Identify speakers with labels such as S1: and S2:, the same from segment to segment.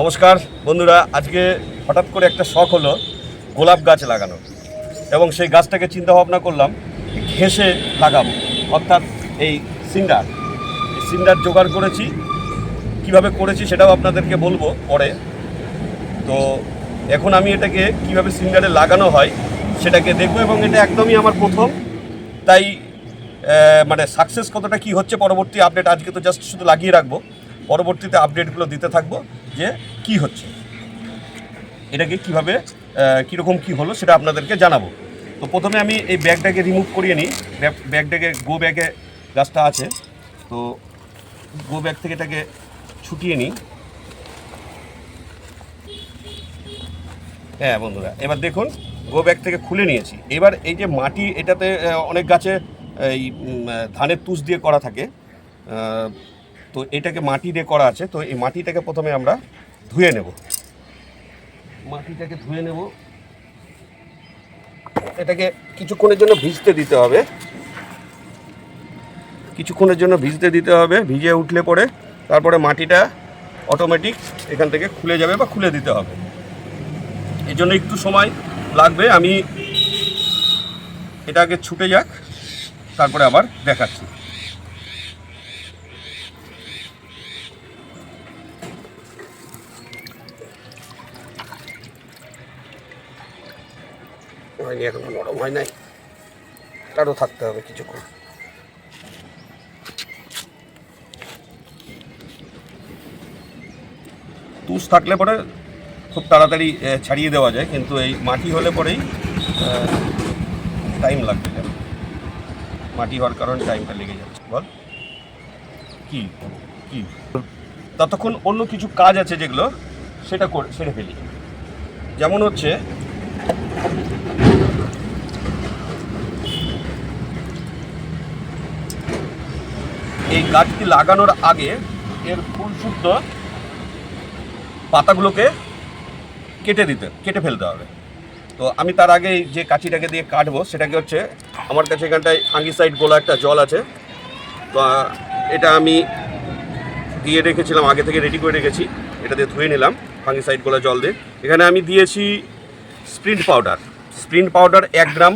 S1: নমস্কার, বন্ধুরা, আজকে হঠাৎ করে একটা শখ হলো গোলাপ গাছ লাগানো এবং সেই গাছটাকে চিন্তা ভাবনা করলাম ঘেসে লাগাবো। অর্থাৎ এই সিন্ডার। এই সিন্ডার জোগাড় করেছি। কীভাবে করেছি সেটাও আপনাদেরকে বলব পরে। তো এখন আমি এটাকে কীভাবে সিন্ডারে লাগানো হয় সেটাকে দেখব, এবং এটা একদমই আমার প্রথম। তাই মানে সাকসেস কতটা কি হচ্ছে পরবর্তী আপডেট আজকে তো জাস্ট শুধু লাগিয়ে রাখব। পরবর্তীতে আপডেটগুলো দিতে থাকব যে কি হচ্ছে। এটাকে কীভাবে কীরকম কী হলো সেটা আপনাদেরকে জানাব। তো প্রথমে আমি এই ব্যাগটাকে রিমুভ করিয়ে নিই। ব্যাগ- ব্যাগটাকে গো ব্যাগে গাছটা আছে। তো গো ব্যাগ থেকে এটাকে ছুটিয়ে নিই। হ্যাঁ বন্ধুরা, এবার দেখুন গো ব্যাগ থেকে খুলে নিয়েছি। এবার এই যে মাটি, এটাতে অনেক গাছে, এই ধানের তুষ দিয়ে করা থাকে। তো এটাকে মাটি দিয়ে করা আছে, তো এই মাটিটাকে প্রথমে আমরা ধুয়ে নেব। মাটিটাকে ধুয়ে নেব। এটাকে কিছুক্ষণের জন্য ভিজতে দিতে হবে। কিছুক্ষণের জন্য ভিজতে দিতে হবে, ভিজে উঠলে পরে তারপরে মাটিটা অটোমেটিক এখান থেকে খুলে যাবে বা খুলে দিতে হবে। এই জন্য একটু সময় লাগবে, আমি এটা আগে ছুটে যাক, তারপরে আবার দেখাচ্ছি। হয়নি, এখনও নরম হয় নাই। আরও থাকতে হবে কিছুক্ষণ। তুষ থাকলে পরে খুব তাড়াতাড়ি ছাড়িয়ে দেওয়া যায়, কিন্তু এই মাটি হলে পরেই টাইম লাগবে। মাটি হওয়ার কারণে টাইমটা লেগে যাচ্ছে। বল। কি? কি? ততক্ষণ অন্য কিছু কাজ আছে যেগুলো, সেটা করে, সেরে ফেলি। যেমন হচ্ছে এই গাছটি লাগানোর আগে এর ফুল শুদ্ধ পাতাগুলোকে কেটে দিতে, কেটে ফেলতে হবে। তো আমি তার আগে যে কাঁচিটাকে দিয়ে কাটবো, সেটাকে হচ্ছে আমার কাছে এখানটায় ফাঙ্গিসাইড গোলা একটা জল আছে। তো এটা আমি দিয়ে রেখেছিলাম, আগে থেকে রেডি করে রেখেছি। এটা দিয়ে ধুয়ে নিলাম ফাঙ্গিসাইড গোলা জল দিয়ে। এখানে আমি দিয়েছি স্প্রিন্ট পাউডার স্প্রিন্ট পাউডার এক গ্রাম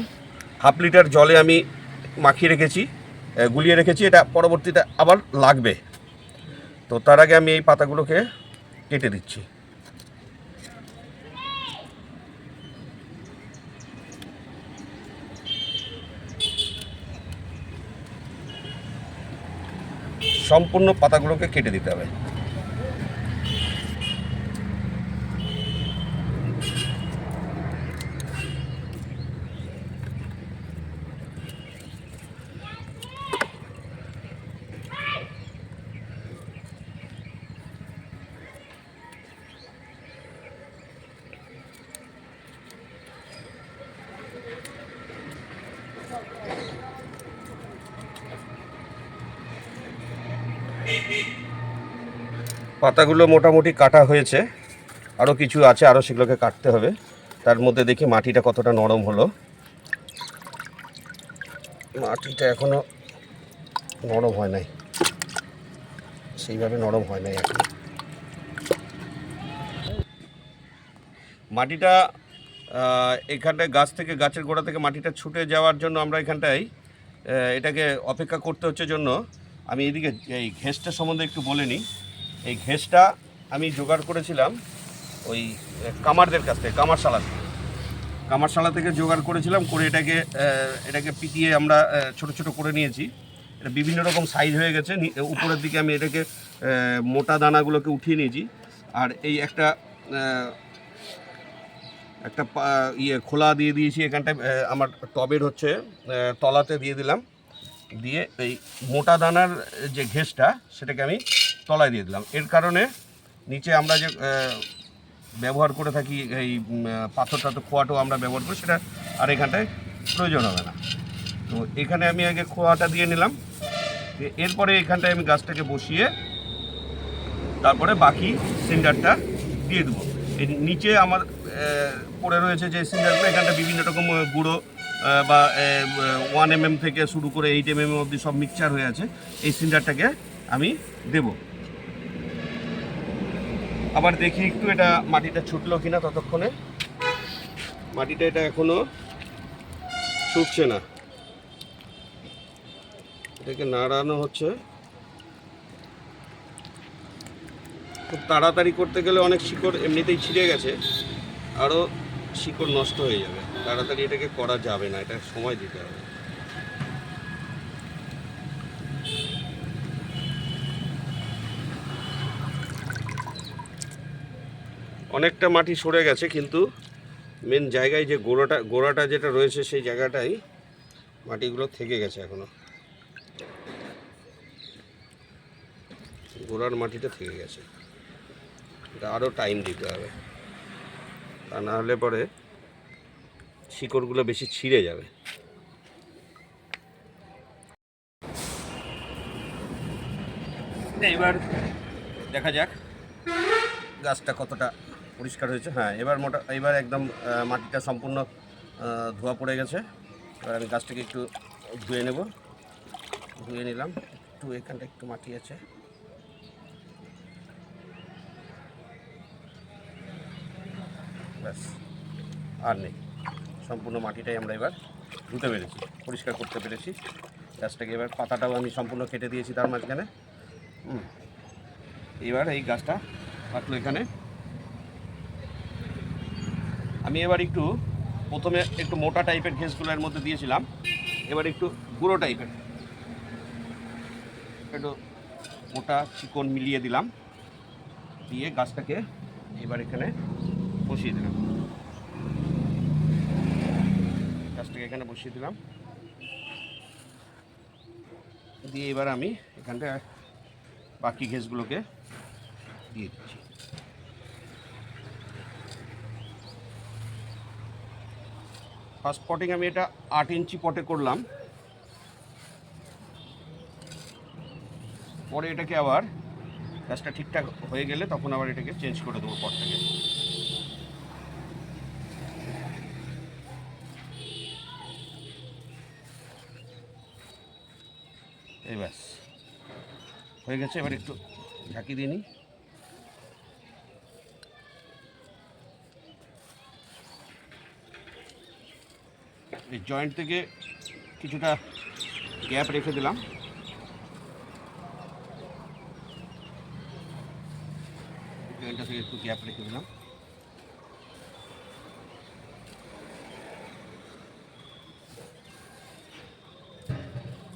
S1: হাফ লিটার জলে আমি মাখিয়ে রেখেছি। গুলিয়ে রেখেছি, এটা পরবর্তীতে আবার লাগবে। তো তার আগে আমি এই পাতাগুলোকে কেটে দিচ্ছি। সম্পূর্ণ পাতাগুলোকে কেটে দিতে হবে। পাতাগুলো মোটামুটি কাটা হয়েছে। আরও কিছু আছে আরও সেগুলোকে কাটতে হবে। তার মধ্যে দেখি মাটিটা কতটা নরম হলো। মাটিটা এখনও নরম হয় নাই। সেইভাবে নরম হয় নাই এখন। মাটিটা এখানটায় গাছ থেকে, গাছের গোড়া থেকে মাটিটা ছুটে যাওয়ার জন্য আমরা এখানটায় এটাকে অপেক্ষা করতে হচ্ছে জন্য। আমি এদিকে এই ঘেসটা সম্বন্ধে একটু বলে নিই। এই ঘেসটা আমি জোগাড় করেছিলাম ওই কামারদের কাছ থেকে, কামারশালা থেকে। কামারশালা থেকে জোগাড় করেছিলাম, করে এটাকে এটাকে পিটিয়ে আমরা ছোট ছোট করে নিয়েছি। এটা বিভিন্ন রকম সাইজ হয়ে গেছে উপরের দিকে আমি এটাকে মোটা দানাগুলোকে উঠিয়ে নিয়েছি। আর এই একটা একটা ইয়ে খোলা দিয়ে দিয়েছি এখানটায় আমার টবের হচ্ছে তলাতে দিয়ে দিলাম। দিয়ে এই মোটা দানার যে ঘেসটা, সেটাকে আমি তলায় দিয়ে দিলাম। এর কারণে নিচে আমরা যে ব্যবহার করে থাকি এই পাথর টাথর খোয়াটো আমরা ব্যবহার করি, সেটা আর এখানটায় প্রয়োজন হবে না। তো এখানে আমি আগে খোয়াটা দিয়ে নিলাম। এরপরে এখানটায় আমি গাছটাকে বসিয়ে তারপরে বাকি সিন্ডারটা দিয়ে দেবো। নিচে আমার পড়ে রয়েছে যে সিন্ডারগুলো এখানটা বিভিন্ন রকম গুঁড়ো বা ওয়ান এম থেকে শুরু করে এইট এম এম অবধি সব মিক্সচার হয়ে আছে। এই সিন্ডারটাকে আমি দেব। আবার দেখি একটু এটা মাটিটা ছুটলো কিনা ততক্ষণে। মাটিটা এটা এখনও ছুটছে না। এটাকে নাড়ানো হচ্ছে। খুব তাড়াতাড়ি করতে গেলে অনেক শিকড় এমনিতেই ছিঁড়ে গেছে। আরও শিকড় নষ্ট হয়ে যাবে। তাড়াতাড়ি এটাকে করা যাবে না, এটা সময় দিতে হবে। অনেকটা মাটি সরে গেছে, কিন্তু মেন জায়গায় যে গোড়াটা গোড়াটা যেটা রয়েছে সেই জায়গাটাই মাটিগুলো থেকে গেছে এখনও। গোড়ার মাটিটা থেকে গেছে। এটা আরও টাইম দিতে হবে। তা না হলে পরে শিকড়গুলো বেশি ছিঁড়ে যাবে। এবার দেখা যাক গাছটা কতটা পরিষ্কার হয়েছে। হ্যাঁ এবার মোটা, এবার একদম মাটিটা সম্পূর্ণ ধোয়া পড়ে গেছে। এবার আমি গাছটাকে একটু ধুয়ে নেব। ধুয়ে নিলাম। একটু এখানটা একটু মাটি আছে। ব্যাস, আর নেই। সম্পূর্ণ মাটিটাই আমরা এবার ধুতে পেরেছি, পরিষ্কার করতে পেরেছি। গাছটাকে এবার পাতাটাও আমি সম্পূর্ণ কেটে দিয়েছি তার মাঝখানে। এবার এই গাছটা থাকল এখানে। আমি এবার একটু প্রথমে একটু মোটা টাইপের ঘেসগুলো এর মধ্যে দিয়েছিলাম, এবার একটু গুঁড়ো টাইপের। একটু মোটা চিকন মিলিয়ে দিলাম। দিয়ে গাছটাকে এবার এখানে বসিয়ে দিলাম। গাছটাকে এখানে বসিয়ে দিলাম। দিয়ে এবার আমি এখানটা বাকি ঘেসগুলোকে দিয়ে দিচ্ছি। ফার্স্ট পটিং আমি এটা আট ইঞ্চি পটে করলাম। পরে এটাকে আবার গাছটা ঠিকঠাক হয়ে গেলে তখন আবার এটাকে চেঞ্জ করে দেবো পটটাকে। এই ব্যাস। হয়ে গেছে, এবার একটু ঝাঁকি দিয়ে নিই। এই জয়েন্ট থেকে কিছুটা গ্যাপ রেখে দিলাম। জয়েন্টটা থেকে একটু গ্যাপ রেখে দিলাম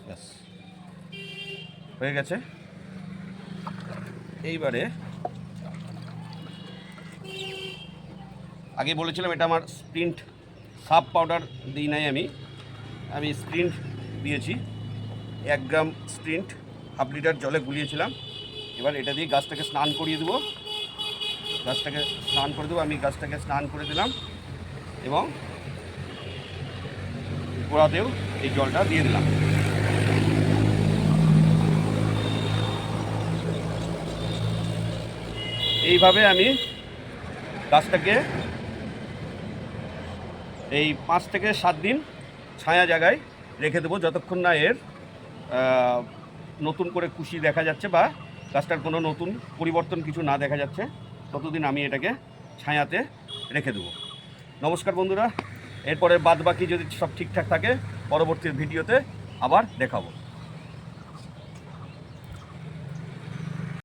S1: ব্যাস হয়ে গেছে। এইবারে আগে বলেছিলাম এটা আমার স্প্রিন্ট, সাব পাউডার দিই নাই আমি। আমি স্প্রিন্ট দিয়েছি, এক গ্রাম স্প্রিন্ট, হাফ লিটার জলে গুলিয়েছিলাম। এবার এটা দিয়ে গাছটাকে স্নান করিয়ে দেবো। গাছটাকে স্নান করে দেবো, আমি গাছটাকে স্নান করে দিলাম এবং গোড়াতেও এই জলটা দিয়ে দিলাম। এইভাবে আমি গাছটাকে এই পাঁচ থেকে সাত দিন ছায়া জায়গায় রেখে দেবো, যতক্ষণ না এর নতুন করে কুশি দেখা যাচ্ছে বা গাছটার কোনো নতুন পরিবর্তন কিছু না দেখা যাচ্ছে, ততদিন আমি এটাকে ছায়াতে রেখে দেবো। নমস্কার বন্ধুরা, এরপরে বাদ বাকি যদি সব ঠিকঠাক থাকে, পরবর্তী ভিডিওতে আবার দেখাবো।